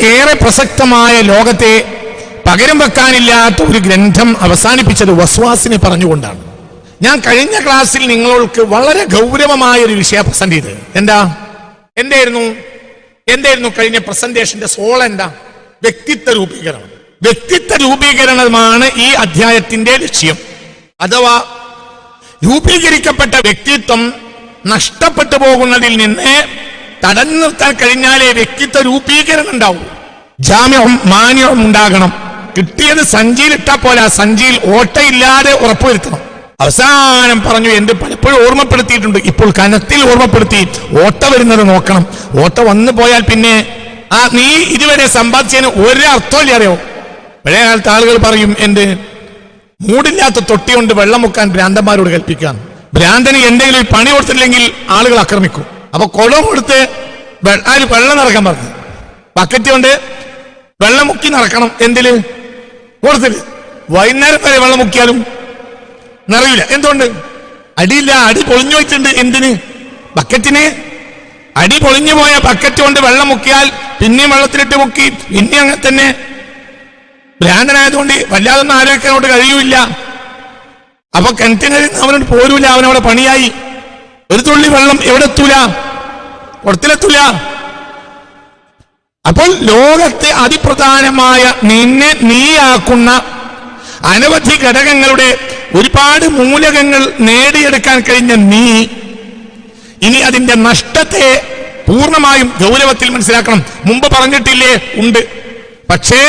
ഏറെ പ്രസക്തമായ ലോകത്തെ പകരം വെക്കാനില്ലാത്ത ഒരു ഗ്രന്ഥം അവസാനിപ്പിച്ചത് വസ്വാസിനെ പറഞ്ഞുകൊണ്ടാണ്. ഞാൻ കഴിഞ്ഞ ക്ലാസ്സിൽ നിങ്ങൾക്ക് വളരെ ഗൗരവമായ ഒരു വിഷയം പ്രസന്റ് ചെയ്തത് എന്താ? എന്തായിരുന്നു? എന്തായിരുന്നു കഴിഞ്ഞ പ്രസന്റേഷന്റെ സോൾ എന്താ? വ്യക്തിത്വ രൂപീകരണം. വ്യക്തിത്വ രൂപീകരണമാണ് ഈ അധ്യായത്തിന്റെ ലക്ഷ്യം. അഥവാ രൂപീകരിക്കപ്പെട്ട വ്യക്തിത്വം നഷ്ടപ്പെട്ടു പോകുന്നതിൽ നിന്ന് തടഞ്ഞു നിർത്താൻ കഴിഞ്ഞാലേ വ്യക്തിത്വ രൂപീകരണം ഉണ്ടാവും. ജാമ്യവും മാന്യവും ഉണ്ടാകണം. കിട്ടിയത് സഞ്ചിയിലിട്ടാ പോലെ സഞ്ചിയിൽ ഓട്ടയില്ലാതെ ഉറപ്പുവരുത്തണം അവസാനം പറഞ്ഞു എന്റെ പലപ്പോഴും ഓർമ്മപ്പെടുത്തിയിട്ടുണ്ട്. ഇപ്പോൾ കനത്തിൽ ഓർമ്മപ്പെടുത്തി ഓട്ട വരുന്നത് നോക്കണം. ഓട്ട വന്നു പോയാൽ പിന്നെ ആ നീ ഇതുവരെ സമ്പാദിച്ചതിന് ഒരു അർത്ഥമില്ല അറിയോ? പഴയ കാലത്ത് ആളുകൾ പറയും എന്റെ മൂടില്ലാത്ത തൊട്ടി കൊണ്ട് വെള്ളം മുക്കാൻ ഭ്രാന്തന്മാരോട് കൽപ്പിക്കാൻ ഭ്രാന്തന് എന്തെങ്കിലും പണി കൊടുത്തില്ലെങ്കിൽ ആളുകൾ ആക്രമിക്കും. അപ്പൊ കുളം കൊടുത്ത് അതിൽ വെള്ളം നടക്കാൻ പറഞ്ഞു. ബക്കറ്റ് കൊണ്ട് വെള്ളം മുക്കി നടക്കണം എന്തിൽ? കൊടുത്തിൽ. വൈകുന്നേരം വരെ വെള്ളം മുക്കിയാലും നിറയില്ല എന്തുകൊണ്ട്? അടിയില്ല. അടി പൊളിഞ്ഞു വെച്ചിട്ടുണ്ട് എന്തിന്? ബക്കറ്റിന് അടി പൊളിഞ്ഞു പോയ ബക്കറ്റ് കൊണ്ട് വെള്ളം മുക്കിയാൽ പിന്നെയും വെള്ളത്തിലിട്ട് മുക്കി പിന്നെ അങ്ങനെ തന്നെ ഭ്രാന്തനായതുകൊണ്ട് വല്ലാതൊന്നും ആലോചിക്കാനോട് കഴിയൂല അപ്പൊ കിണറ്റിന് അവനോട് പോരൂല. അവനവിടെ പണിയായി. ഒരു തുള്ളി വെള്ളം എവിടെ എത്തൂല? കൊടുത്തിലെത്തൂല അപ്പോൾ ലോകത്തെ അതിപ്രധാനമായ നിന്നെ നീയാക്കുന്ന അനവധി ഘടകങ്ങളുടെ ഒരുപാട് മൂലകങ്ങൾ നേടിയെടുക്കാൻ കഴിഞ്ഞ നീ ഇനി അതിന്റെ നഷ്ടത്തെ പൂർണമായും ഗൗരവത്തിൽ മനസ്സിലാക്കണം. മുമ്പ് പറഞ്ഞിട്ടില്ലേ? ഉണ്ട്. പക്ഷേ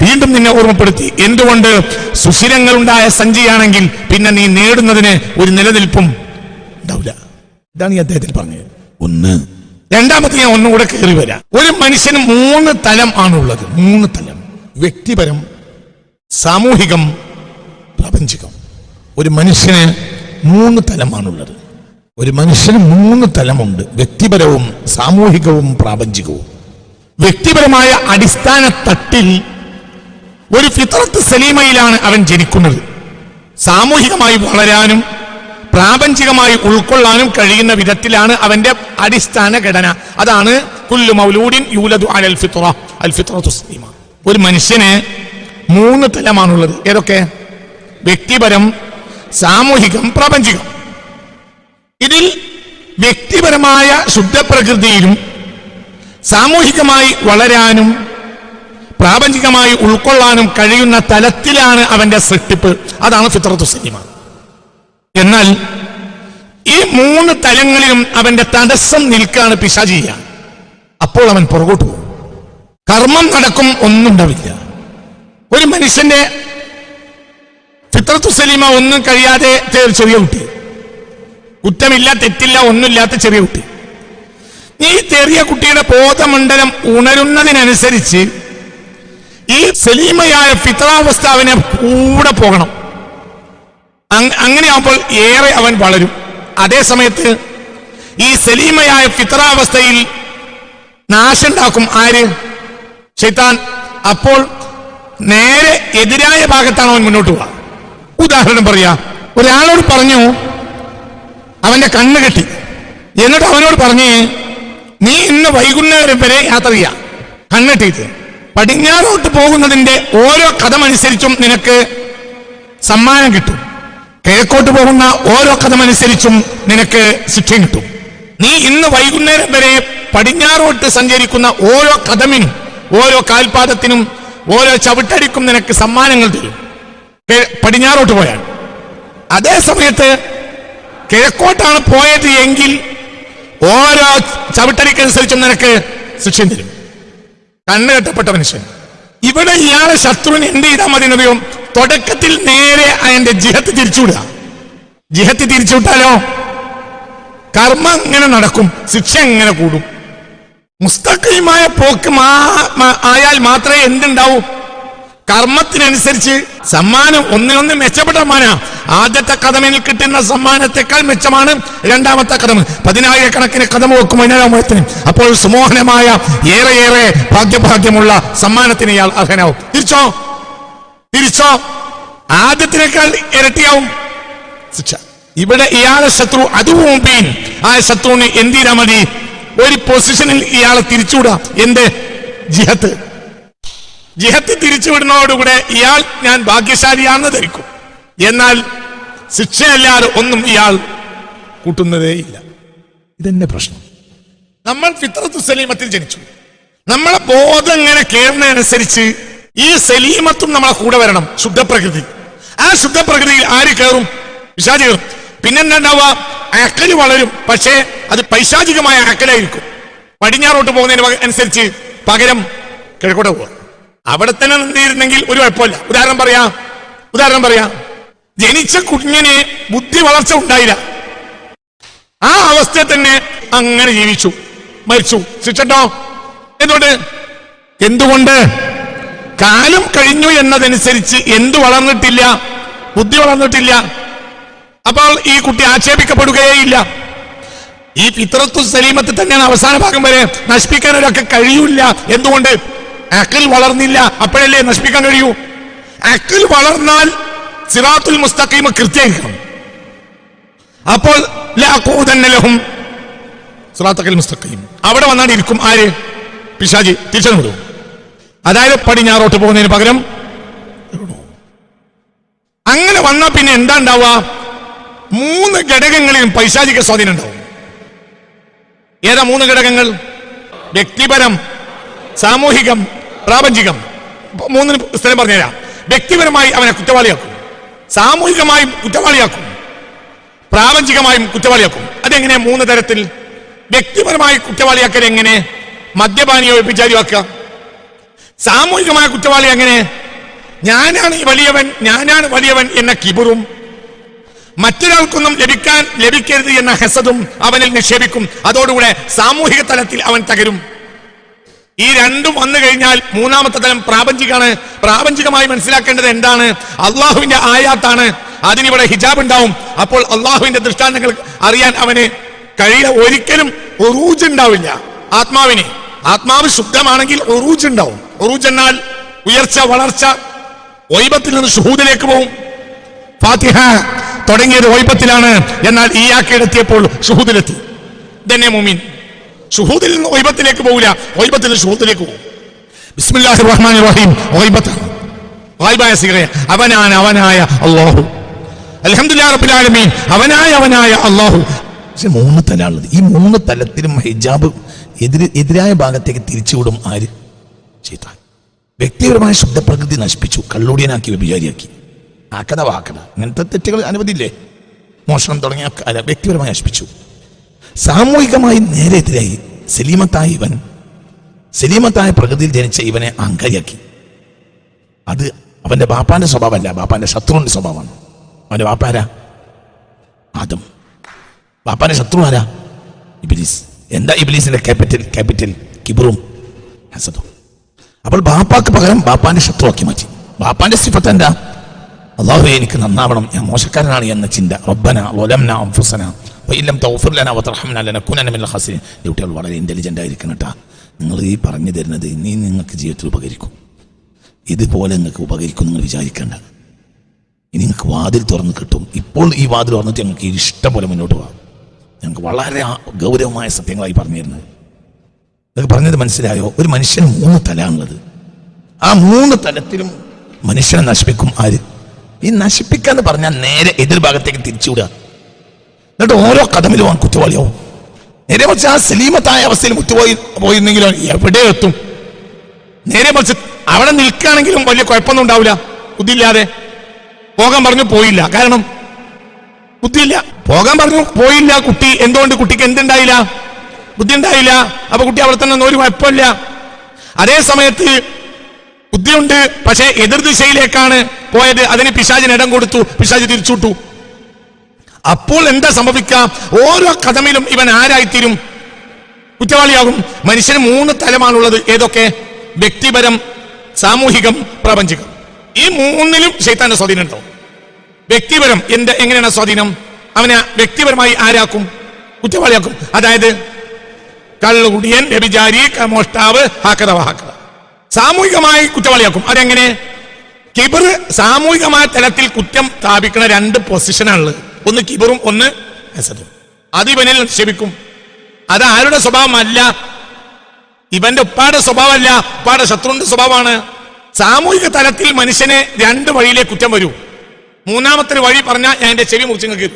വീണ്ടും നിന്നെ ഓർമ്മപ്പെടുത്തി. എന്തുകൊണ്ട്? സുശിരങ്ങളുണ്ടായ സഞ്ചിയാണെങ്കിൽ പിന്നെ നീ നേടുന്നതിന് ഒരു നിലനിൽപ്പും ഉണ്ടാവില്ല. ഇതാണ് ഈ അദ്ദേഹത്തിൽ പറഞ്ഞത്. ഒന്ന്. രണ്ടാമത്തെ ഞാൻ ഒന്നും കൂടെ കയറി വരാം. ഒരു മനുഷ്യന് മൂന്ന് തലം ആണുള്ളത്. മൂന്ന് തലം. വ്യക്തിപരം സാമൂഹികം പ്രാപഞ്ചികം. ഒരു മനുഷ്യന് മൂന്ന് തലമാണുള്ളത് ഒരു മനുഷ്യന് മൂന്ന് തലമുണ്ട്. വ്യക്തിപരവും സാമൂഹികവും പ്രാപഞ്ചികവും. വ്യക്തിപരമായ അടിസ്ഥാന തട്ടിൽ ഒരു ഫിത്രത്ത് സലീമയിലാണ് അവൻ ജനിക്കുന്നത്. സാമൂഹികമായി വളരാനും പ്രാപഞ്ചികമായി ഉൾക്കൊള്ളാനും കഴിയുന്ന വിധത്തിലാണ് അവന്റെ അടിസ്ഥാന ഘടന. അതാണ് കുല്ലു മൗലൂദിൻ യൂലദു അലൽ ഫിത്ര അൽ ഫിത്രത്തു സലീമ ഒരു മനുഷ്യന് മൂന്ന് തലമാണുള്ളത്. ഏതൊക്കെ? വ്യക്തിപരം സാമൂഹികം പ്രാപഞ്ചികം. ഇതിൽ വ്യക്തിപരമായ ശുദ്ധപ്രകൃതിയിലും സാമൂഹികമായി വളരാനും പ്രാപഞ്ചികമായി ഉൾക്കൊള്ളാനും കഴിയുന്ന തലത്തിലാണ് അവന്റെ സൃഷ്ടിപ്പ്. അതാണ് ഫിത്രത്തു സലീമ എന്നാൽ ഈ മൂന്ന് തലങ്ങളിലും അവന്റെ തടസ്സം നിൽക്കാണ് പിശാചിയ. അപ്പോൾ അവൻ പുറകോട്ട് പോകും. കർമ്മം നടക്കും ഒന്നുണ്ടാവില്ല ഒരു മനുഷ്യന്റെ ഫിത്രത്തു സലീമ ഒന്നും കഴിയാതെ ചെറിയ കുട്ടി. കുറ്റമില്ല തെറ്റില്ല ഒന്നുമില്ലാത്ത ചെറിയ കുട്ടി. ഈ ചെറിയ കുട്ടിയുടെ ബോധമണ്ഡലം ഉണരുന്നതിനനുസരിച്ച് ഈ സലീമയായ ഫിത്രാവസ്ഥ അവനെ കൂടെ പോകണം. അങ്ങനെയാകുമ്പോൾ ഏറെ അവൻ വളരും. അതേ സമയത്ത് ഈ സലീമയായ ഫിത്രാവസ്ഥയിൽ നാശുണ്ടാക്കും ആര്? ഷെയ്ത്താൻ അപ്പോൾ നേരെ എതിരായ ഭാഗത്താണ് അവൻ മുന്നോട്ട് പോവുക. ഉദാഹരണം പറയാ. ഒരാളോട് പറഞ്ഞു അവന്റെ കണ്ണ് കെട്ടി. എന്നിട്ട് അവനോട് പറഞ്ഞ് നീ ഇന്ന് വൈകുന്നേരം വരെ യാത്ര ചെയ്യാം. കണ്ണെട്ടിയിട്ട് പടിഞ്ഞാറോട്ട് പോകുന്നതിന്റെ ഓരോ കഥമനുസരിച്ചും നിനക്ക് സമ്മാനം കിട്ടും. കിഴക്കോട്ട് പോകുന്ന ഓരോ കഥമനുസരിച്ചും നിനക്ക് ശിക്ഷ കിട്ടും. നീ ഇന്ന് വൈകുന്നേരം വരെ പടിഞ്ഞാറോട്ട് സഞ്ചരിക്കുന്ന ഓരോ കഥമിനും ഓരോ കാൽപാദത്തിനും ഓരോ ചവിട്ടടിക്കും നിനക്ക് സമ്മാനങ്ങൾ തരും. പടിഞ്ഞാറോട്ട് പോയാൽ. അതേ സമയത്ത് കിഴക്കോട്ടാണ് പോയത് എങ്കിൽ ഓരോ ചവിട്ടടിക്കനുസരിച്ചും നിനക്ക് ശിക്ഷ തരും. കണ്ണുകെട്ടപ്പെട്ട മനുഷ്യൻ. ഇവിടെ ഇയാളെ ശത്രുവിന് എന്ത് ചെയ്താൽ മതി എന്നറിയോ തുടക്കത്തിൽ നേരെ അതിന്റെ ജിഹത്ത് തിരിച്ചുവിടുക. ജിഹത്ത് തിരിച്ചുവിട്ടാലോ? കർമ്മം ഇങ്ങനെ നടക്കും? ശിക്ഷ എങ്ങനെ കൂടും? മുസ്തഖീമായ പോക്ക് ആയാൽ മാത്രമേ എന്തുണ്ടാവൂ? കർമ്മത്തിനനുസരിച്ച് സമ്മാനം ഒന്നിനൊന്ന് മെച്ചപ്പെട്ട സമ്മാന. ആദ്യത്തെ കഥമിൽ കിട്ടുന്ന സമ്മാനത്തെക്കാൾ മെച്ചമാണ് രണ്ടാമത്തെ കഥം. പതിനായിരക്കണക്കിന് കഥം വെക്കും അതിനാമത്തിന് അപ്പോൾ സുമോഹനമായ ഏറെ ഏറെ ഭാഗ്യഭാഗ്യമുള്ള സമ്മാനത്തിന് ഇയാൾ അർഹനാവും. തിരിച്ചോ? തിരിച്ചോ ആദ്യത്തിനേക്കാൾ ഇരട്ടിയാവും. ശിക്ഷ. ഇവിടെ ഇയാളെ ശത്രു അതുവും പീൻ ആ ശത്രുവിന് എന്തിനാ മതി? ഒരു പൊസിഷനിൽ ഇയാളെ തിരിച്ചുവിടാ. എന്ത്? ജിഹത്ത്. ജിഹത്ത് തിരിച്ചുവിടുന്നതോടുകൂടെ ഇയാൾ ഞാൻ ഭാഗ്യശാലിയാണെന്ന് ധരിക്കും. എന്നാൽ ശിക്ഷയല്ലാതെ ഒന്നും ഇയാൾ കൂട്ടുന്നതേ ഇല്ല. ഇതെന്നെ പ്രശ്നം. നമ്മൾ ഫിത്രത്തു സലീമത്തിൽ ജനിച്ചു. നമ്മളെ ബോധം ഇങ്ങനെ കയറുന്നതനുസരിച്ച് ഈ സലീമത്തും നമ്മളെ കൂടെ വരണം ശുദ്ധപ്രകൃതി. ആ ശുദ്ധപ്രകൃതിയിൽ ആര് കയറും? പിശാചി കയറും പിന്നെന്താ ഉണ്ടാവുക അക്കൽ വളരും. പക്ഷേ അത് പൈശാചികമായ അക്കലായിരിക്കും. പടിഞ്ഞാറോട്ട് പോകുന്നതിന് പക- അനുസരിച്ച് പകരം കിഴക്കോട്ട് പോവുക. അവിടെ തന്നെ നിന്നിരുന്നെങ്കിൽ ഒരു കുഴപ്പമില്ല. ഉദാഹരണം പറയാ. ഉദാഹരണം പറയാ. ജനിച്ച കുഞ്ഞിന് ബുദ്ധി വളർച്ച ഉണ്ടായില്ല. ആ അവസ്ഥയെ തന്നെ അങ്ങനെ ജീവിച്ചു. മരിച്ചു. ശിക്ഷട്ടോ എന്തുകൊണ്ട്? എന്തുകൊണ്ട്? കാലം കഴിഞ്ഞു എന്നതനുസരിച്ച് എന്ത് വളർന്നിട്ടില്ല? ബുദ്ധി വളർന്നിട്ടില്ല. അപ്പോൾ ഈ കുട്ടി ആക്ഷേപിക്കപ്പെടുകയേയില്ല. ഈ ഫിത്രത്തു സലീമത്തിൽ തന്നെയാണ് അവസാന ഭാഗം വരെ നശിപ്പിക്കാൻ ഒരൊക്കെ കഴിയൂല എന്തുകൊണ്ട്? അക്കിൽ വളർന്നില്ല. അപ്പോഴല്ലേ നശിപ്പിക്കാൻ കഴിയൂ? അക്കിൽ വളർന്നാൽ സിറാത്തുൽ മുസ്തഖീമ കൃത്യമായിരിക്കണം അപ്പോൾ ലഹും മുസ്തഖീം. അവിടെ വന്നാണ് ഇരിക്കും. ആര്? പിശാജി തിരിച്ചു വിടും. അതായത് പടിഞ്ഞാറോട്ട് പോകുന്നതിന് പകരം അങ്ങനെ വന്നാൽ പിന്നെ എന്താ ഉണ്ടാവുക? മൂന്ന് ഘടകങ്ങളിലും പൈശാചിക സ്വാധീനം ഉണ്ടാവും. ഏതാ മൂന്ന് ഘടകങ്ങൾ? വ്യക്തിപരം സാമൂഹികം പ്രാപഞ്ചികം. മൂന്ന് സ്ഥലം പറഞ്ഞുതരാം. വ്യക്തിപരമായി അവനെ കുറ്റവാളിയാക്കും. സാമൂഹികമായും കുറ്റവാളിയാക്കും. പ്രാപഞ്ചികമായും കുറ്റവാളിയാക്കും. അതെങ്ങനെ? മൂന്ന് തരത്തിൽ വ്യക്തിപരമായി കുറ്റവാളിയാക്കൽ എങ്ങനെ? മദ്യപാനിയോ വ്യഭിചാരിയാക്കുക സാമൂഹികമായ കുറ്റവാളി അങ്ങനെ ഞാനാണ് ഈ വലിയവൻ ഞാനാണ് വലിയവൻ എന്ന കിബുറും മറ്റൊരാൾക്കൊന്നും ലഭിക്കാൻ ലഭിക്കരുത് എന്ന ഹസതും അവനിൽ നിക്ഷേപിക്കും. അതോടുകൂടെ സാമൂഹിക തലത്തിൽ അവൻ തകരും. ഈ രണ്ടും വന്നു കഴിഞ്ഞാൽ മൂന്നാമത്തെ തലം പ്രാപഞ്ചികാണ് പ്രാപഞ്ചികമായി മനസ്സിലാക്കേണ്ടത് എന്താണ്? അള്ളാഹുവിന്റെ ആയാത്താണ്. അതിനിവിടെ ഹിജാബ് ഉണ്ടാവും അപ്പോൾ അള്ളാഹുവിന്റെ ദൃഷ്ടാന്തങ്ങൾ അറിയാൻ അവന് കഴിയ ഒരിക്കലും ഉറൂജ് ഉണ്ടാവില്ല ആത്മാവിന്. ആത്മാവ് ശുദ്ധമാണെങ്കിൽ ഒറൂജ് ഉണ്ടാവും. ഒറൂജ് എന്നാൽ ഉയർച്ച വളർച്ച വൈഭത്തിൽ നിന്ന് ഷുഹൂദിലേക്ക് പോവും. ഫാത്തിഹ തുടങ്ങിയത് വൈഭത്തിലാണ് എന്നാൽ ഈ ആക്കിയെത്തിയപ്പോൾ ഷുഹൂദിലെത്തി ഇതന്നെ മുമീൻ ഷുഹൂദിൽ നിന്ന് വൈഭത്തിലേക്ക് പോവില്ല. വൈഭത്തിൽ നിന്ന് ഷുഹൂദിലേക്ക് പോകും ബിസ്മില്ലാഹി റഹ്മാൻ റഹീം. ഒയ്ബത്താണ് വായ്പായ സിഗറ അവനാണ് അവനായ അള്ളാഹു അൽഹംദുലില്ലാഹി റബ്ബിൽ ആലമീൻ. അവനായ അവനായ അള്ളാഹു മൂന്ന് തലാണുള്ളത് ഈ മൂന്ന് തലത്തിലും ഹിജാബ് എതിര് എതിരായ ഭാഗത്തേക്ക് തിരിച്ചുവിടും ആര്? ചെയ്താൻ വ്യക്തിപരമായ ശുദ്ധപ്രകൃതി നശിപ്പിച്ചു കള്ളൂടിയനാക്കി വ്യഭിചാരിയാക്കി. ആക്കണ വാക്കണ ഇങ്ങനത്തെ തെറ്റുകൾ അനുവദില്ലേ മോഷണം തുടങ്ങിയ അല്ല വ്യക്തിപരമായി നശിപ്പിച്ചു. സാമൂഹികമായി നേരെ എതിരായി സലീമത്തായ ഇവൻ സലീമത്തായ പ്രകൃതിയിൽ ജനിച്ച ഇവനെ അഹങ്കാരിയാക്കി. അത് അവന്റെ ബാപ്പാന്റെ സ്വഭാവമല്ല ബാപ്പാന്റെ ശത്രുവിന്റെ സ്വഭാവമാണ്. അവന്റെ ബാപ്പാരാ? ആദം. ബാപ്പാന്റെ ശത്രു ആരാ ഇബിലീസ്. എന്താ ഇബ്ലീസിന്റെ ക്യാപിറ്റൽ ക്യാപിറ്റൽ കിബറും ഹസദും. അപ്പോൾ ബാപ്പാക്ക് പകരം ബാപ്പാന്റെ ശത്രുവാക്കി മാറ്റി. ബാപ്പാന്റെ സിഫത്ത് എന്താ അള്ളാഹുവെ എനിക്ക് നന്നാവണം. ഞാൻ മോശക്കാരനാണ് എന്ന ചിന്ത. റബ്ബന ഒലംന അംഫുസന. വഇല്ലം തൗഫുർലന ലനാ വതർഹംനാ ലനകൂനന്ന മിനൽ ഖാസിരീൻ. കുട്ടികൾ വളരെ ഇന്റലിജന്റ് ആയിരിക്കണം കേട്ടാ. നിങ്ങൾ ഈ പറഞ്ഞു തരുന്നത് ഇനി നിങ്ങൾക്ക് ജീവിതത്തിൽ ഉപകരിക്കും. ഇതുപോലെ നിങ്ങൾക്ക് ഉപകരിക്കും നിങ്ങൾ വിചാരിക്കേണ്ട. ഇനി നിങ്ങൾക്ക് വാതിൽ തുറന്ന് കിട്ടും. ഇപ്പോൾ ഈ വാതിൽ തുറന്നിട്ട് ഞങ്ങൾക്ക് ഇഷ്ടം പോലെ മുന്നോട്ട് പോകാം. ഞങ്ങൾക്ക് വളരെ ഗൗരവമായ സത്യങ്ങളായി പറഞ്ഞു തരുന്നത് നിങ്ങൾക്ക് പറഞ്ഞത് മനസ്സിലായോ? ഒരു മനുഷ്യന് മൂന്ന് തലാണുള്ളത് ആ മൂന്ന് തലത്തിലും മനുഷ്യനെ നശിപ്പിക്കും ആര്? ഈ നശിപ്പിക്കുക എന്ന് പറഞ്ഞാൽ നേരെ എതിർഭാഗത്തേക്ക് തിരിച്ചുവിടുക. എന്നിട്ട് ഓരോ കഥമിലും അവൻ കുറ്റവാളിയാവും. നേരെ മറിച്ച് ആ സലീമത്തായ അവസ്ഥയിൽ മുറ്റുപോയി പോയിരുന്നെങ്കിലോ എവിടെ എത്തും? നേരെ മറിച്ച് അവിടെ നിൽക്കുകയാണെങ്കിലും വലിയ കുഴപ്പമൊന്നും ഉണ്ടാവില്ല. ബുദ്ധിയില്ലാതെ. പോകാൻ പറഞ്ഞു പോയില്ല. കാരണം ബുദ്ധിയില്ല. പോകാൻ പറഞ്ഞു പോയില്ല കുട്ടി. എന്തുകൊണ്ട് കുട്ടിക്ക് എന്തുണ്ടായില്ല? ബുദ്ധി ഉണ്ടായില്ല അപ്പൊ കുട്ടി അവിടെ തന്നെ ഒരു കുഴപ്പമില്ല. അതേ സമയത്ത് ബുദ്ധിയുണ്ട് പക്ഷേ എതിർ ദിശയിലേക്കാണ് പോയത്. അതിന് പിശാചിന് ഇടം കൊടുത്തു. പിശാജ് തിരിച്ചുവിട്ടു. അപ്പോൾ എന്താ സംഭവിക്കുക? ഓരോ കഥമിലും ഇവൻ ആരായിത്തീരും? കുറ്റവാളിയാകും. മനുഷ്യന് മൂന്ന് തലമാണുള്ളത്. ഏതൊക്കെ? വ്യക്തിപരം സാമൂഹികം പ്രാപഞ്ചികം. ഈ മൂന്നിലും ശൈത്താന്റെ സ്വാധീനം ഉണ്ടാവും വ്യക്തിപരം എന്ത് എങ്ങനെയാണ് സ്വാധീനം? അവനെ വ്യക്തിപരമായി ആരാക്കും? കുറ്റവാളിയാക്കും. അതായത് കള്ളുകുടിയൻ വ്യഭിചാരി മോഷ്ടാവ് ഹാക്കത വാക്കത സാമൂഹികമായി കുറ്റവാളിയാക്കും. അതെങ്ങനെ? കിബർ സാമൂഹികമായ തലത്തിൽ കുറ്റം സ്ഥാപിക്കുന്ന രണ്ട് പൊസിഷനാണുള്ളത് ഒന്ന് കിബറും ഒന്ന് ഹസദും. അത് ഇവനിൽ നിക്ഷേപിക്കും. അത് ആരുടെ സ്വഭാവമല്ല? ഇവന്റെ ഉപ്പാടെ സ്വഭാവമല്ല. ഉപ്പാടെ ശത്രുവിന്റെ സ്വഭാവമാണ്. സാമൂഹിക തലത്തിൽ മനുഷ്യനെ രണ്ട് വഴിയിലെ കുറ്റം വരൂ. മൂന്നാമത്തെ വഴി പറഞ്ഞാൽ ഞാൻ എന്റെ ചെവി മുറിച്ച് നിങ്ങൾക്ക്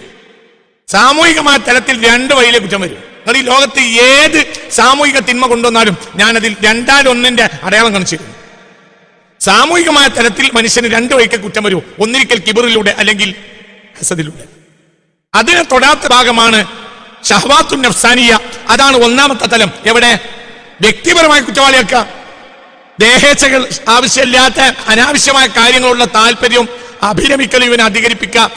സാമൂഹികമായ തലത്തിൽ രണ്ട് വഴിയിലെ കുറ്റം വരും. നിങ്ങൾ ഈ ലോകത്ത് ഏത് സാമൂഹിക തിന്മ കൊണ്ടുവന്നാലും ഞാനതിൽ രണ്ടാലൊന്നിന്റെ അടയാളം കാണിച്ചു സാമൂഹികമായ തലത്തിൽ മനുഷ്യന് രണ്ട് വഴിക്ക് കുറ്റം വരൂ. ഒന്നിരിക്കൽ കിബറിലൂടെ അല്ലെങ്കിൽ ഹസദിലൂടെ. അതിനെ തൊടാത്ത ഭാഗമാണ് ഷഹ്വാത്തു നഫ്സാനിയ. അതാണ് ഒന്നാമത്തെ തലം. എവിടെ? വ്യക്തിപരമായ കുറ്റവാളിയാക്കുക ദേഹേച്ഛകൾ ആവശ്യമില്ലാത്ത അനാവശ്യമായ കാര്യങ്ങളുള്ള താല്പര്യവും അഭിരമിക്കലും ഇവനെ അധികരിപ്പിക്കുക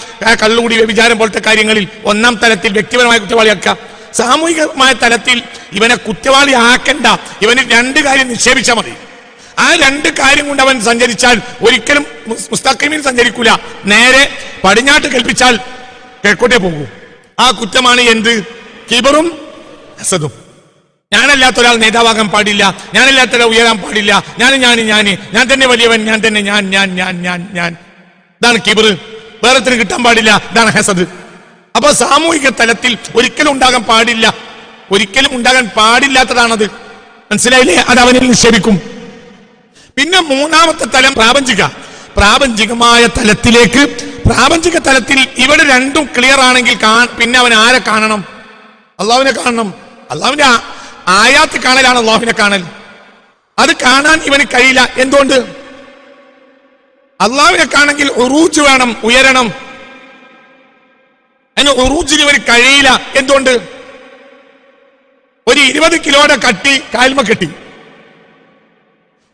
കള്ളുകൂടി വ്യഭിചാരം പോലത്തെ കാര്യങ്ങളിൽ ഒന്നാം തലത്തിൽ വ്യക്തിപരമായ കുറ്റവാളിയാക്കുക സാമൂഹികമായ തലത്തിൽ ഇവനെ കുറ്റവാളി ആക്കണ്ട. ഇവന് രണ്ട് കാര്യം നിക്ഷേപിച്ചാൽ മതി. ആ രണ്ട് കാര്യം കൊണ്ട് അവൻ സഞ്ചരിച്ചാൽ ഒരിക്കലും മുസ്- മുസ്തഖീമിൽ സഞ്ചരിക്കൂല. നേരെ പടിഞ്ഞാട്ട് കൽപ്പിച്ചാൽ കിഴക്കോട്ടേ പോകൂ. ആ കുറ്റമാണ് എന്ത്? കിബറും അസദും ഞാനല്ലാത്ത ഒരാൾ നേതാവാകാൻ പാടില്ല. ഞാനല്ലാത്ത ഒരാൾ ഉയരാൻ പാടില്ല. ഞാൻ ഞാൻ ഞാൻ ഞാൻ തന്നെ വലിയവൻ. ഞാൻ തന്നെ ഞാൻ ഞാൻ ഞാൻ ഞാൻ ഞാൻ. ഇതാണ് കിബർ. വേറെത്തിന് കിട്ടാൻ പാടില്ല. ഇതാണ് ഹസദ്. അപ്പൊ സാമൂഹിക തലത്തിൽ ഒരിക്കലും ഉണ്ടാകാൻ പാടില്ല. ഒരിക്കലും ഉണ്ടാകാൻ പാടില്ലാത്തതാണത്. മനസ്സിലായില്ലേ? അത് അവനിൽ നിക്ഷേപിക്കും. പിന്നെ മൂന്നാമത്തെ തലം പ്രാപഞ്ചിക. പ്രാപഞ്ചികമായ തലത്തിലേക്ക് പ്രാപഞ്ചിക തലത്തിൽ ഇവിടെ രണ്ടും ക്ലിയർ ആണെങ്കിൽ പിന്നെ അവൻ ആരെ കാണണം? അള്ളാഹുവിനെ കാണണം. അള്ളാഹുവിന്റെ ആ- ആയാത്ത് കാണലാണ് അള്ളാഹുവിനെ കാണൽ. അത് കാണാൻ ഇവന് കഴിയില്ല. എന്തുകൊണ്ട്? അള്ളാഹുവിനെ കാണെങ്കിൽ ഉറൂജ് വേണം ഉയരണം. അതിന് ഒറൂച്ചിന് ഇവർ കഴിയില്ല. എന്തുകൊണ്ട്? ഒരു ഇരുപത് കിലോയുടെ കട്ടി കാൽമ കെട്ടി.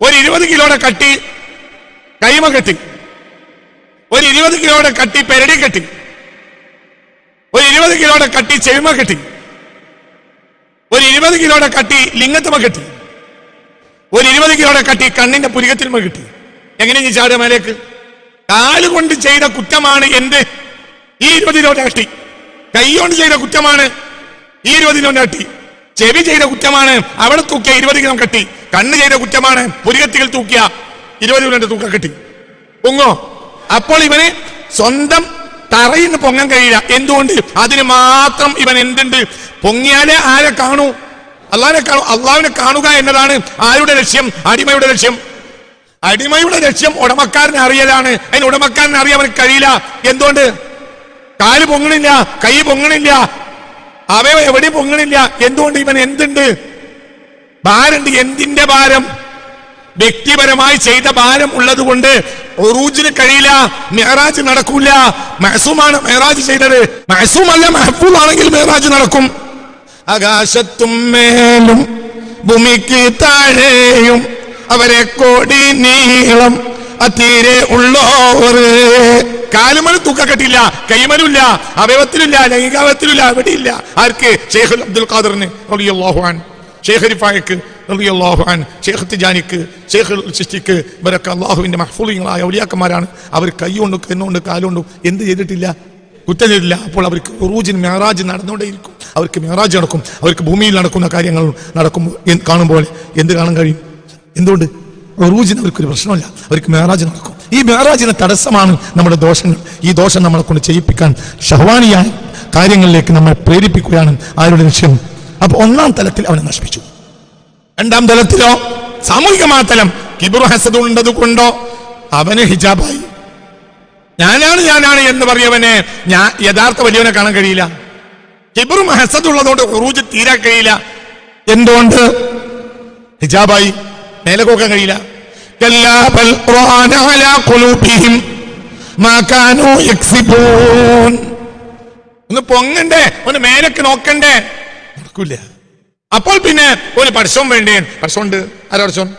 ഒരു ഇരുപത് കിലോയുടെ കട്ടി കൈമ കെട്ടി. ഒരു ഇരുപത് കിലോയുടെ കട്ടി പെരടി കെട്ടി. ഒരു ഇരുപത് കിലോയുടെ കട്ടി ചെവിമ കെട്ടി. ഒരു ഇരുപത് കിലോയുടെ കട്ടി ലിംഗത്തുമ കെട്ടി. ഒരു ഇരുപത് കിലോയുടെ കട്ടി കണ്ണിന്റെ പുരികത്തിന്മ കിട്ടി. എങ്ങനെ നീ ചാടുക മേലേക്ക്? കാലുകൊണ്ട് ചെയ്ത കുറ്റമാണ് എന്ത്? ഈ ഇരുപത് കിലോയുടെ കട്ടി കൈകൊണ്ട് ചെയ്ത കുറ്റമാണ് ഈ ഇരുപത് കിലോന്റെ കട്ടി ചെവി ചെയ്ത കുറ്റമാണ് അവിടെ തൂക്കിയ ഇരുപത് കിലോ കെട്ടി. കണ്ണ് ചെയ്ത കുറ്റമാണ് പുരികത്തികൾ തൂക്കിയ ഇരുപത് കിലോന്റെ തൂക്ക കെട്ടി. പൊങ്ങോ? അപ്പോൾ ഇവന് സ്വന്തം തറയിൽ നിന്ന് പൊങ്ങാൻ കഴിയില്ല. എന്തുകൊണ്ട്? അതിന് മാത്രം ഇവൻ എന്തുണ്ട്? പൊങ്ങിയാലേ ആരെ കാണൂ? അള്ളാഹിനെ കാണൂ. അള്ളാഹിനെ കാണുക എന്നതാണ് ആരുടെ ലക്ഷ്യം? അടിമയുടെ ലക്ഷ്യം. അടിമയുടെ ലക്ഷ്യം ഉടമക്കാരനെ അറിയലാണ്. അതിന് ഉടമക്കാരനെ അറിയാൻ കഴിയില്ല. എന്തുകൊണ്ട്? കാൽ പൊങ്ങണില്ല കൈ പൊങ്ങണില്ല. അവയവ എവിടെ പൊങ്ങണില്ല. എന്തുകൊണ്ട് ഇവൻ എന്തുണ്ട്? ഭാരണ്ട് എന്തിന്റെ ഭാരം? വ്യക്തിപരമായി ചെയ്ത ഭാരം ഉള്ളത് കൊണ്ട് ഒറൂജിന് കഴിയില്ല മെഹറാജ് നടക്കൂല. മഹസൂമാണ് മെഹറാജ് ചെയ്തത്. മഹസൂമല്ല മെഹഫൂൾ ആണെങ്കിൽ മെഹറാജ് നടക്കും. ആകാശത്തും മേലും ഭൂമിക്ക് താഴെയും അവരെ കോടി നീളം അതീരെ ഉള്ളോവർ. കാലുമൽ തൂക്കക്കെട്ടില്ല കൈമലുമില്ല അവയവത്തിലില്ല ലൈംഗികാവയത്തിലില്ല എവിടെയില്ല ആർക്ക്? ഷെയ്ഖുൽ അബ്ദുൽ ഖാദറിന് റളിയല്ലാഹു അൻഹു. ഷെയ്ഖ് റിഫായക്ക് റളിയല്ലാഹു അൻഹു. ഷെയ്ഖ് തിജാനിക്ക് ഷെയ്ഖ് സിസ്റ്റിക്ക് ഇവരൊക്കെ അള്ളാഹുവിന്റെ മഹ്ഫൂലിങ്ങളായ ഔലിയാക്കന്മാരാണ്. അവർ കൈകൊണ്ട് കണ്ണുകൊണ്ട് കാലുകൊണ്ടും എന്ത് ചെയ്തിട്ടില്ല? കുറ്റം ചെയ്തില്ല അപ്പോൾ അവർക്ക് ഉറൂജിന് മെഹറാജ് നടന്നുകൊണ്ടേയിരിക്കും. അവർക്ക് മെഹറാജ് നടക്കും. അവർക്ക് ഭൂമിയിൽ നടക്കുന്ന കാര്യങ്ങൾ നടക്കും. കാണുമ്പോൾ എന്ത് കാണാൻ കഴിയും? എന്തുകൊണ്ട്? റൂജിന് അവർക്കൊരു പ്രശ്നമില്ല. അവർക്ക് മേറാജ് നടക്കും. ഈ മേറാജിന് തടസ്സമാണ് നമ്മുടെ ദോഷങ്ങൾ. ഈ ദോഷം നമ്മളെ കൊണ്ട് ചെയ്യിപ്പിക്കാൻ ഷഹ്വാനിയായ കാര്യങ്ങളിലേക്ക് നമ്മളെ പ്രേരിപ്പിക്കുകയാണ് ആരുടെ ലക്ഷ്യം? അപ്പൊ ഒന്നാം തലത്തിൽ അവനെ നശിപ്പിച്ചു. രണ്ടാം തലത്തിലോ? സാമൂഹികമായ തലം കിബുർ ഹസദ് ഉണ്ടത് കൊണ്ടോ അവന് ഹിജാബായി. ഞാനാണ് ഞാനാണ് എന്ന് പറയവനെ ഞാൻ യഥാർത്ഥ വലിയവനെ കാണാൻ കഴിയില്ല. കിബറും ഹസദ് ഉള്ളതുകൊണ്ട് ഉറൂജ് തീരാൻ കഴിയില്ല. എന്തുകൊണ്ട്? ഹിജാബായി. മേലെ കഴിയില്ല. ഒന്ന് പൊങ്ങണ്ടേ ഒന്ന് മേലക്ക് നോക്കണ്ടേ. നടക്കൂല. അപ്പോൾ പിന്നെ ഒരു പരസ്യവും വേണ്ടേ? പഠിച്ചോണ്ട്. ആരാ പരസ്യം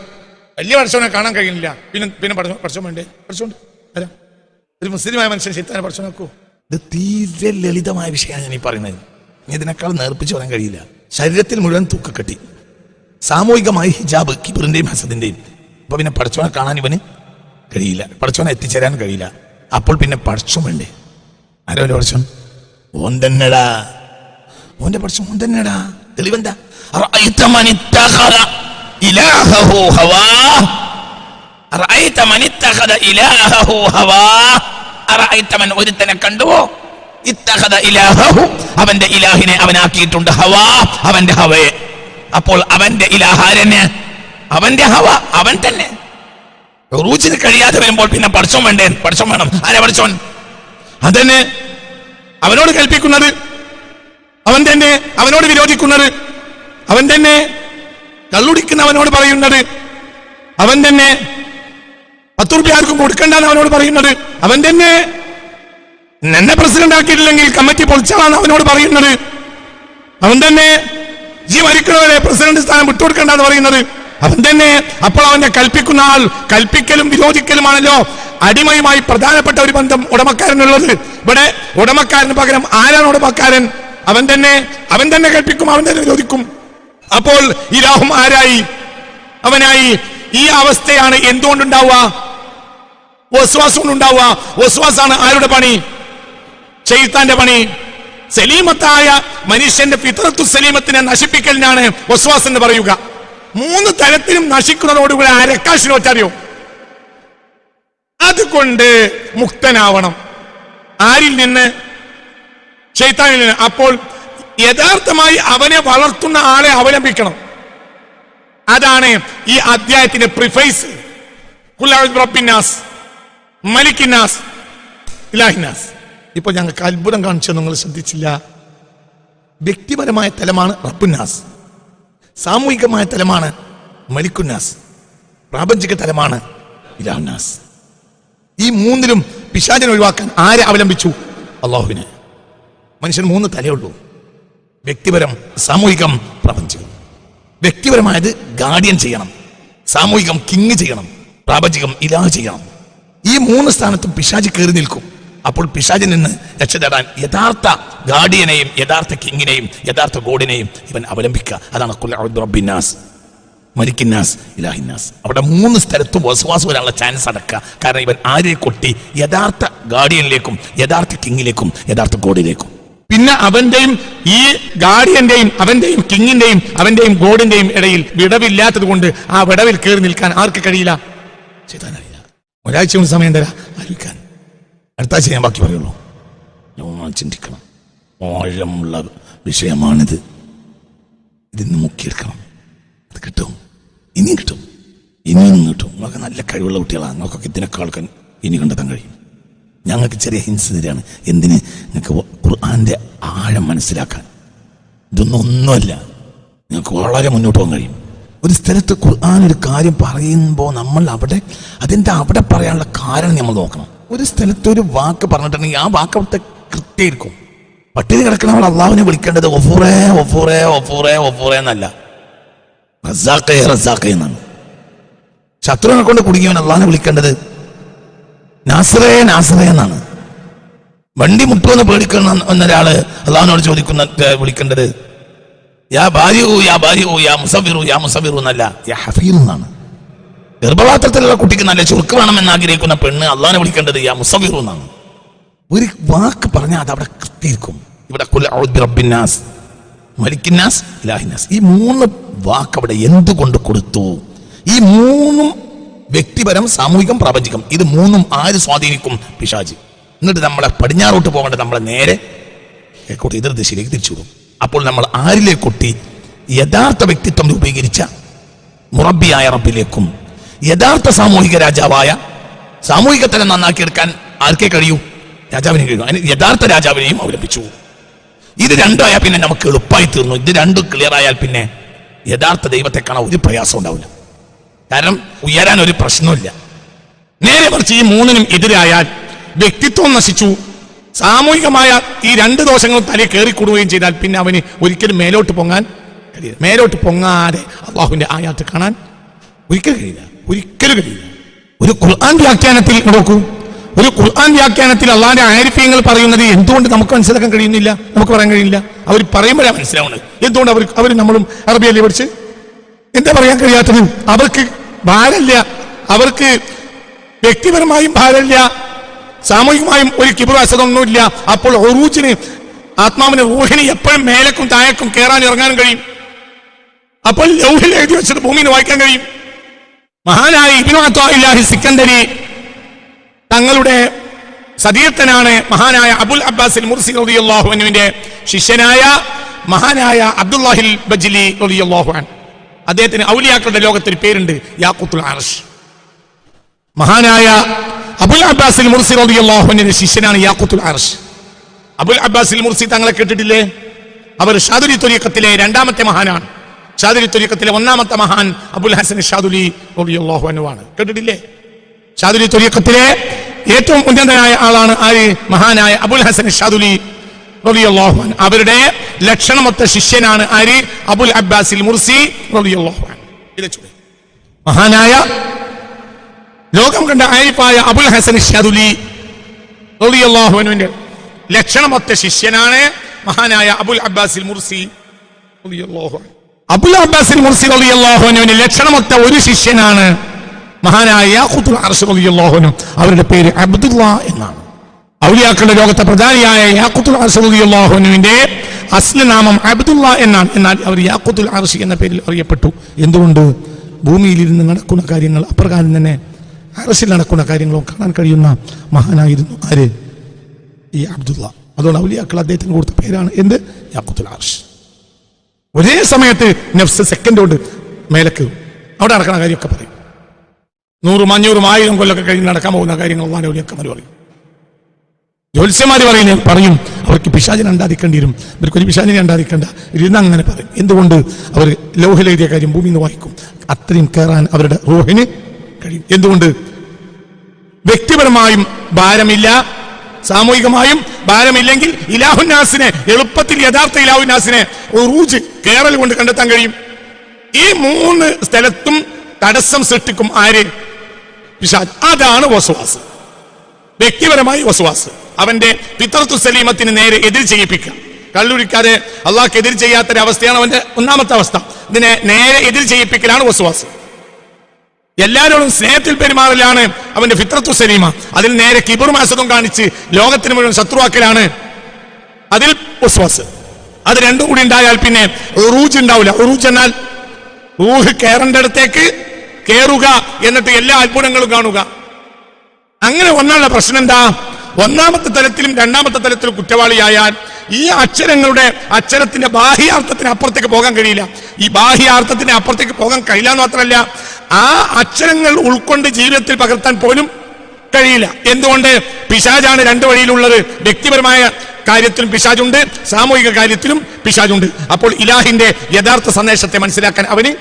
വലിയ പഠിച്ചവനെ കാണാൻ കഴിയുന്നില്ല. പിന്നെ പിന്നെ പഠിച്ചോ പഠിച്ചോ വേണ്ടേ? പഠിച്ചോണ്ട്. ആരാ ഒരു മുസ്ലിമായ മനുഷ്യൻ ചിത്താനെ പഠിച്ചോ നോക്കൂ. ഇത് തീരെ ലളിതമായ വിഷയമാണ് ഞാൻ ഈ പറയുന്നത്. ഇതിനേക്കാൾ നേർപ്പിച്ച് പറയാൻ കഴിയില്ല. ശരീരത്തിൽ മുഴുവൻ തൂക്കക്കെട്ടി. സാമൂഹികമായി ഹിജാബ് കിബറിന്റെയും ഹസദിന്റെയും. അപ്പൊ പിന്നെ പഠിച്ചവനെ കാണാൻ ഇവന് കഴിയില്ല. പഠിച്ചവനെ എത്തിച്ചേരാൻ കഴിയില്ല. അപ്പോൾ പിന്നെ പഠിച്ചു വേണ്ടേ? ആരോ പടച്ചോൻ ഓൻ തന്നെടാ. ഓന്റെ പഠിച്ചു ഓൻ തന്നെടാ. തെളിവെന്താ? ഒരുത്തനെ കണ്ടുവോ? അവന്റെ ഇലാഹിനെ അവനാക്കിയിട്ടുണ്ട് ഹവാ. അവന്റെ ഹവയെ. അപ്പോൾ അവന്റെ ഇലാഹാരന് അവന്റെ ഹവ അവൻ തന്നെ. റൂച്ചിന് കഴിയാതെ വരുമ്പോൾ പിന്നെ പഠിച്ചോൻ വേണ്ടേ? പഠിച്ചോൻ വേണം. ആരെ പഠിച്ചോൻ? അതന്നെ അവനോട് കൽപ്പിക്കുന്നത്. അവൻ തന്നെ അവനോട് വിരോധിക്കുന്നത്. അവൻ തന്നെ കള്ളുടിക്കുന്നവനോട് പറയുന്നത്. അവൻ തന്നെ പത്ത് റുപ്യ ആർക്കും കൊടുക്കണ്ടെന്ന് അവനോട് പറയുന്നത്. അവൻ തന്നെ എന്നെ പ്രസിഡന്റ് ആക്കിയിട്ടില്ലെങ്കിൽ കമ്മിറ്റി പൊളിച്ചാണ് അവനോട് പറയുന്നത്. അവൻ തന്നെ ജി മരിക്കുന്നവരെ പ്രസിഡന്റ് സ്ഥാനം വിട്ടുകൊടുക്കണ്ടെന്ന് പറയുന്നത് അവൻ തന്നെ. അപ്പോൾ അവനെ കൽപ്പിക്കുന്ന ആൾ കൽപ്പിക്കലും വിരോധിക്കലുമാണല്ലോ. അടിമയുമായി പ്രധാനപ്പെട്ട ഒരു ബന്ധം ഉടമക്കാരനുള്ളത്. ഇവിടെ ഉടമക്കാരന് പകരം ആരാണ് ഉടമക്കാരൻ? അവൻ തന്നെ. അവൻ തന്നെ കൽപ്പിക്കും അവൻ തന്നെ വിരോധിക്കും. അപ്പോൾ ഈ രാഹും ആരായി? അവനായി. ഈ അവസ്ഥയാണ് എന്തുകൊണ്ടുണ്ടാവുക? വസ്വാസം കൊണ്ടുണ്ടാവുക. വസ്വാസാണ് ആരുടെ പണി? ചെയ്ത്താന്റെ പണി. സലീമത്തായ മനുഷ്യന്റെ പിതൃത്വ സലീമത്തിനെ നശിപ്പിക്കലിനാണ് വസ്വാസ് എന്ന് പറയുക. മൂന്ന് തരത്തിലും നശിക്കുന്നതോടുകൂടി അരക്കാശിന് വെച്ചറിയോ? അതുകൊണ്ട് മുക്തനാവണം. ആരിൽ നിന്ന്? ചെയ്ത്താനിൽ നിന്ന്. അപ്പോൾ യഥാർത്ഥമായി അവനെ വളർത്തുന്ന ആളെ അവലംബിക്കണം. അതാണ് ഈ അധ്യായത്തിന്റെ പ്രിഫൈസ് റബ്ബിന്നാസ് മലിക്കിന്നാസ് ഇലാഹിന്നാസ്. ഇപ്പൊ ഞങ്ങൾക്ക് അത്ഭുതം കാണിച്ചത് നിങ്ങൾ ശ്രദ്ധിച്ചില്ല. വ്യക്തിപരമായ തലമാണ് റബ്ബുന്നാസ്. സാമൂഹികമായ തലമാണ് മലിക്കുന്നാസ്. പ്രാപഞ്ചിക തലമാണ് ഇലാഹുന്നാസ്. ഈ മൂന്നിലും പിശാചിനെ ഒഴിവാക്കാൻ ആരെ അവലംബിച്ചു? അള്ളാഹുവിനെ. മനുഷ്യൻ മൂന്ന് തലയുള്ളൂ വ്യക്തിപരം സാമൂഹികം പ്രാപഞ്ചികം. വ്യക്തിപരമായത് ഗാർഡിയൻ ചെയ്യണം. സാമൂഹികം കിങ് ചെയ്യണം. പ്രാപഞ്ചികം ഇലാഹ് ചെയ്യണം. ഈ മൂന്ന് സ്ഥാനത്തും പിശാചി കയറി നിൽക്കും. അപ്പോൾ പിശാജിൽ നിന്ന് രക്ഷതേടാൻ യഥാർത്ഥ ഗാർഡിയനെയും യഥാർത്ഥ കിങ്ങിനെയും യഥാർത്ഥ ഗോഡിനെയും ഇവൻ അവലംബിക്കുക. അതാണ് ഖുൽ മരിക്കിന്നാസ് ഇലാഹിന്നാസ് അവിടെ മൂന്ന് സ്ഥലത്തും വസവാസം വരാനുള്ള ചാൻസ് അടക്കുക. കാരണം ഇവൻ ആരെ കൊട്ടി യഥാർത്ഥ ഗാർഡിയനിലേക്കും യഥാർത്ഥ കിങ്ങിലേക്കും യഥാർത്ഥ ഗോഡിലേക്കും. പിന്നെ അവന്റെയും ഈ ഗാർഡിയന്റെയും അവന്റെയും കിങ്ങിന്റെയും അവന്റെയും ഗോഡിന്റെയും ഇടയിൽ വിടവില്ലാത്തത് കൊണ്ട് ആ വിടവിൽ കയറി നിൽക്കാൻ ആർക്ക് കഴിയില്ല? ചെയ്താൻ അറിയില്ല ഒരാഴ്ച സമയം തരാം. ആലോചിക്കാൻ അടുത്ത ആഴ്ച ഞാൻ ബാക്കി പറയുള്ളൂ. ഞാൻ ചിന്തിക്കണം. ആഴമുള്ള വിഷയമാണിത്. ഇതിന്ന് മുക്കിയെടുക്കണം അത് കിട്ടും. ഇനിയും കിട്ടും. ഇനിയും കിട്ടും. നിങ്ങൾക്ക് നല്ല കഴിവുള്ള കുട്ടികളാണ്. നിങ്ങൾക്കൊക്കെ ഇതിനേക്കാൾക്ക് ഇനി കണ്ടെത്താൻ കഴിയും. ഞങ്ങൾക്ക് ചെറിയ ഹിൻസ് തരികയാണ്. എന്തിന്? നിങ്ങൾക്ക് ഖുർആാന്റെ ആഴം മനസ്സിലാക്കാൻ. ഇതൊന്നും ഒന്നുമല്ല. നിങ്ങൾക്ക് വളരെ മുന്നോട്ട് പോകാൻ കഴിയും. ഒരു സ്ഥലത്ത് ഖുർആൻ ഒരു കാര്യം പറയുമ്പോൾ നമ്മൾ അവിടെ അതിന്റെ അവിടെ പറയാനുള്ള കാരണം നമ്മൾ നോക്കണം. ഒരു സ്ഥലത്ത് ഒരു വാക്ക് പറഞ്ഞിട്ടുണ്ടെങ്കിൽ ആ വാക്ക് അവിടുത്തെ കൃത്യമായിരിക്കും. പട്ടിണി കിടക്കുന്നവൾ അള്ളാഹുവിനെ വിളിക്കേണ്ടത്. ഒഫൂറേ ഒഫൂറേ ഒഫൂറേ ഒഫൂറേ എന്നല്ല. റസാഖേ റസാഖേ എന്നാണ്. ശത്രുവിനെ കൊണ്ട് കുടുങ്ങിയവൻ അള്ളാഹിനെ വിളിക്കേണ്ടത് നാസറേ നാസറേ എന്നാണ്. വണ്ടി മുട്ടുമെന്ന് പേടിക്കുന്ന എന്നൊരാൾ അള്ളാഹിനോട് ചോദിക്കുന്ന വിളിക്കേണ്ടത്. യാ ഭാര്യു യാ ഭാര്യു യാ മുസഫിറു യാ മുസഫിറു എന്നല്ല യാ ഹഫീർ എന്നാണ്. ഗർഭപാത്രത്തിലുള്ള കുട്ടിക്ക് നല്ല ചുരുക്ക് വേണമെന്ന് ആഗ്രഹിക്കുന്ന പെണ്ണ് അള്ളാനെ വിളിക്കേണ്ടത് യാ മുസഫിറു എന്നാണ്. ഒരു വാക്ക് പറഞ്ഞാൽ അത് അവിടെ കൃത്യമായിരിക്കും ഇവിടെ മലിക്കിന്നാസ് ഇലാഹിന്നാസ് ഈ മൂന്ന് വാക്ക് അവിടെ എന്തുകൊണ്ട് കൊടുത്തു? ഈ മൂന്നും വ്യക്തിപരം സാമൂഹികം പ്രാപഞ്ചികം. ഇത് മൂന്നും ആര് സ്വാധീനിക്കും? പിശാജി എന്നിട്ട് നമ്മളെ പടിഞ്ഞാറോട്ട് പോകേണ്ടത് നമ്മളെ നേരെ കിഴക്കോട്ട് എതിർ ദിശയിലേക്ക് തിരിച്ചുവിടും. അപ്പോൾ നമ്മൾ ആരിലേക്കൊട്ടി യഥാർത്ഥ വ്യക്തിത്വം രൂപീകരിച്ച മുറബിയായ റബ്ബിലേക്കും യഥാർത്ഥ സാമൂഹിക രാജാവായ സാമൂഹിക തലം നന്നാക്കിയെടുക്കാൻ ആർക്കേ കഴിയൂ? രാജാവിനെ കഴിയൂ. അതിന് യഥാർത്ഥ രാജാവിനെയും അവലംബിച്ചു. ഇത് രണ്ടായാൽ പിന്നെ നമുക്ക് എളുപ്പമായി തീർന്നു. ഇത് രണ്ടും ക്ലിയർ ആയാൽ പിന്നെ യഥാർത്ഥ ദൈവത്തെ കാണാൻ ഒരു പ്രയാസം ഉണ്ടാവില്ല. കാരണം ഉയരാൻ ഒരു പ്രശ്നമില്ല നേരെ മറിച്ച് ഈ മൂന്നിനും എതിരായാൽ വ്യക്തിത്വം നശിച്ചു. സാമൂഹികമായ ഈ രണ്ട് ദോഷങ്ങളും തലയിൽ കയറിക്കൂടുകയും ചെയ്താൽ പിന്നെ അവന് ഒരിക്കലും മേലോട്ട് പൊങ്ങാൻ കഴിയില്ല. മേലോട്ട് പൊങ്ങാതെ അള്ളാഹുവിന്റെ ആയാത്ത് കാണാൻ ഒരിക്കലും കഴിയില്ല. ഒരിക്കലും കഴിയില്ല ഒരു ഖുർആൻ വ്യാഖ്യാനത്തിൽ നോക്കൂ. ഒരു ഖുർആൻ വ്യാഖ്യാനത്തിൽ അള്ളാന്റെ ആരിഫ്യങ്ങൾ പറയുന്നത് എന്തുകൊണ്ട് നമുക്ക് മനസ്സിലാക്കാൻ കഴിയുന്നില്ല? നമുക്ക് പറയാൻ കഴിയില്ല അവർ പറയുമ്പോഴാണ് മനസ്സിലാവുന്നത്. എന്തുകൊണ്ട് അവർ അവർ നമ്മളും അറബിയല്ലേ പഠിച്ച് എന്താ പറയാൻ കഴിയാത്തത്? അവർക്ക് ഭാരമില്ല അവർക്ക് വ്യക്തിപരമായും ഭാരമില്ല സാമൂഹികമായും ഒരു കിബുറാസതൊന്നുമില്ല അപ്പോൾ ഒറൂച്ചിന് ആത്മാവിന് ഊഹിന് എപ്പോഴും മേലക്കും താഴേക്കും കയറാനും ഇറങ്ങാനും കഴിയും. അപ്പോൾ ലൗഹിൽ എഴുതി വെച്ചത് ഭൂമിയിൽ വായിക്കാൻ കഴിയും. മഹാനായ ഇബിനുഅത്താഹി സിക്കന്ദരി തങ്ങളുടെ സതീർത്ഥനാണ് മഹാനായ അബുൽ അബ്ബാസിൽ മുർസി റളിയല്ലാഹു അൻഹുവിന്റെ ശിഷ്യനായ മഹാനായ അബ്ദുല്ലാഹിൽ ബജ്ലി റളിയല്ലാഹു അൻ അദ്ദേഹത്തിന് ഔലിയാക്കളുടെ ലോകത്തിൽ പേരുണ്ട് യാഖുത്തുൽ അർഷ്. മഹാനായ അബുൽ അബ്ബാസിൽ മുർസി റളിയല്ലാഹുവിന്റെ ശിഷ്യനാണ് യാഖുത്തുൽ അർഷ്. അബുൽ അബ്ബാസിൽ മുർസി തങ്ങളെ കേട്ടിട്ടില്ലേ? അവർ ഷാദുരി തുരീക്കത്തിലെ രണ്ടാമത്തെ മഹാനാണ്. ഷാദുലി ഒന്നാമത്തെ മഹാൻ അബുൽ ഹസൻ ഷാദുലി അൻഹു ആണ്. കേട്ടിട്ടില്ലേ? ഷാദുലി ത്വരീഖത്തിലെ ഏറ്റവും ഉന്നതനായ ആളാണ് ആര്? മഹാനായ അബുൽ ഹസൻ ഷാദുലി അവരുടെ ലക്ഷണമൊത്ത ശിഷ്യനാണ് ആര്? അബുൽ അബ്ബാസിൽ മുർസി മഹാനായ ലോകം കണ്ട ആയിപ്പായ അബുൽ ഹസൻ ഷാദുലി റളിയല്ലാഹുവിന്റെ ലക്ഷണമൊത്ത ശിഷ്യനാണ് മഹാനായ അബുൽ അബ്ബാസിൽ മുർസി അൻഹു. അബുൽ അബ്ബാസിൽ മുർസി അള്ളാഹുനുവിന് ലക്ഷണമൊത്ത ഒരു ശിഷ്യനാണ് മഹാനായ യാഖൂത്തുൽ അർശ് റളിയല്ലാഹുവിന് അവരുടെ പേര് അബ്ദുല്ല എന്നാണ്. ഔലിയാക്കളുടെ ലോകത്തെ പ്രധാനിയായ യാഖൂത്തുൽ അർഷ് അലി അള്ളാഹുനുവിന്റെ നാമം അബ്ദുല്ല എന്നാണ്. എന്നാൽ അവർ യാഖൂത്തുൽ അർഷ് എന്ന പേരിൽ അറിയപ്പെട്ടു. എന്തുകൊണ്ട്? ഭൂമിയിലിരുന്ന് നടക്കുന്ന കാര്യങ്ങൾ അപ്രകാരം തന്നെ അറസിൽ നടക്കുന്ന കാര്യങ്ങളും കാണാൻ കഴിയുന്ന മഹാനായിരുന്നു ആര്? ഈ അബ്ദുള്ള അതുകൊണ്ട് ഔലിയാക്കൾ അദ്ദേഹത്തിന് കൊടുത്ത പേരാണ് എന്ത്? യാഖുത്തുൽ അർഷ് ഒരേ സമയത്ത് നെഫ്സ് സെക്കൻഡ് കൊണ്ട് മേലക്ക് അവിടെ നടക്കുന്ന കാര്യമൊക്കെ പറയും. നൂറും അഞ്ഞൂറും ആയിരം കൊല്ലൊക്കെ കഴിഞ്ഞ് നടക്കാൻ പോകുന്ന കാര്യങ്ങൾ അള്ളാന്റെ മതി പറയും. ജ്യോത്സ്യന്മാർ പറയുന്നത് പറയും അവർക്ക് പിശാചിനെ അണ്ടാതിക്കേണ്ടി വരും. ഇവർക്ക് ഒരു പിശാചിനെ ഉണ്ടാതിക്കേണ്ട ഇരുന്ന് അങ്ങനെ പറയും. എന്തുകൊണ്ട്? അവർ ലോഹിലെഴുതിയ കാര്യം ഭൂമിയിൽ നിന്ന് വായിക്കും. അത്രയും കയറാൻ അവരുടെ റോഹിന് കഴിയും. എന്തുകൊണ്ട്? വ്യക്തിപരമായും ഭാരമില്ല. സാമൂഹികമായും ഭാരമില്ലെങ്കിൽ ഇലാഹുന്നാസിനെ എളുപ്പത്തിൽ യഥാർത്ഥ ഇലാഹുന്നാസിനെ ഉറൂജ് കേരള കൊണ്ട് കണ്ടെത്താൻ കഴിയും. ഈ മൂന്ന് സ്ഥലത്തും തടസ്സം സൃഷ്ടിക്കും ആര്? അതാണ് വസുവാസ്. വ്യക്തിപരമായി വസുവാസ്. അവന്റെ പിത്തർത്തു സലീമത്തിന് നേരെ എതിർ ചെയ്യിപ്പിക്കുക. കള്ളുരിക്കാതെ അള്ളാഹ്ക്ക് എതിർ ചെയ്യാത്തൊരവസ്ഥയാണ് അവന്റെ ഒന്നാമത്തെ അവസ്ഥ. ഇതിനെ നേരെ എതിർ ചെയ്യിപ്പിക്കലാണ് വസുവാസ്. എല്ലാവരോടും സ്നേഹത്തിൽ പെരുമാറലാണ് അവന്റെ ഫിത്രത്തു സലീമ. അതിൽ നേരെ കിബറും അസതും കാണിച്ച് ലോകത്തിന് മുഴുവൻ ശത്രുവാക്കലാണ്. അതിൽ ഉസ്വാസ്. അത് രണ്ടും കൂടി ഉണ്ടായാൽ പിന്നെ റൂജ് ഉണ്ടാവില്ല. റൂജ് എന്നാൽ റൂഹ് കയറേണ്ട അടുത്തേക്ക് കയറുക എന്നിട്ട് എല്ലാ അത്ഭുതങ്ങളും കാണുക. അങ്ങനെ ഒന്നാനുള്ള പ്രശ്നം എന്താ? ഒന്നാമത്തെ തലത്തിലും രണ്ടാമത്തെ തലത്തിലും കുറ്റവാളിയായാൽ ഈ അക്ഷരങ്ങളുടെ അക്ഷരത്തിന്റെ ബാഹ്യാർത്ഥത്തിന് അപ്പുറത്തേക്ക് പോകാൻ കഴിയില്ല. ഈ ബാഹ്യാർത്ഥത്തിന് അപ്പുറത്തേക്ക് പോകാൻ കഴിയില്ല എന്ന് മാത്രമല്ല ആ അക്ഷരങ്ങൾ ഉൾക്കൊണ്ട് ജീവിതത്തിൽ പകർത്താൻ പോലും കഴിയില്ല. എന്തുകൊണ്ട്? പിശാജാണ് രണ്ട് വഴിയിലുള്ളത്. വ്യക്തിപരമായ കാര്യത്തിലും പിശാജുണ്ട് സാമൂഹിക കാര്യത്തിലും പിശാജുണ്ട്. അപ്പോൾ ഇലാഹിന്റെ യഥാർത്ഥ സന്ദേശത്തെ മനസ്സിലാക്കാൻ അവന്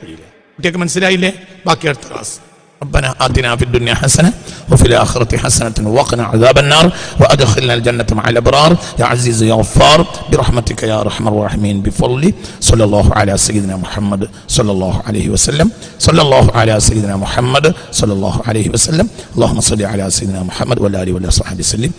കഴിയില്ല. കുട്ടിയൊക്കെ മനസ്സിലായില്ലേ? ബാക്കി അടുത്ത ക്ലാസ് ربنا آتنا في الدنيا حسنة وفي الآخرة حسنة وقنا عذاب النار وأدخلنا الجنة مع الأبرار. يا عزيز يا غفار برحمتك يا أرحم الراحمين بفضلي صلى الله على سيدنا محمد صلى الله عليه وسلم. صلى الله على سيدنا محمد صلى الله عليه وسلم. اللهم صل على سيدنا محمد وعلى آله وصحبه وسلم.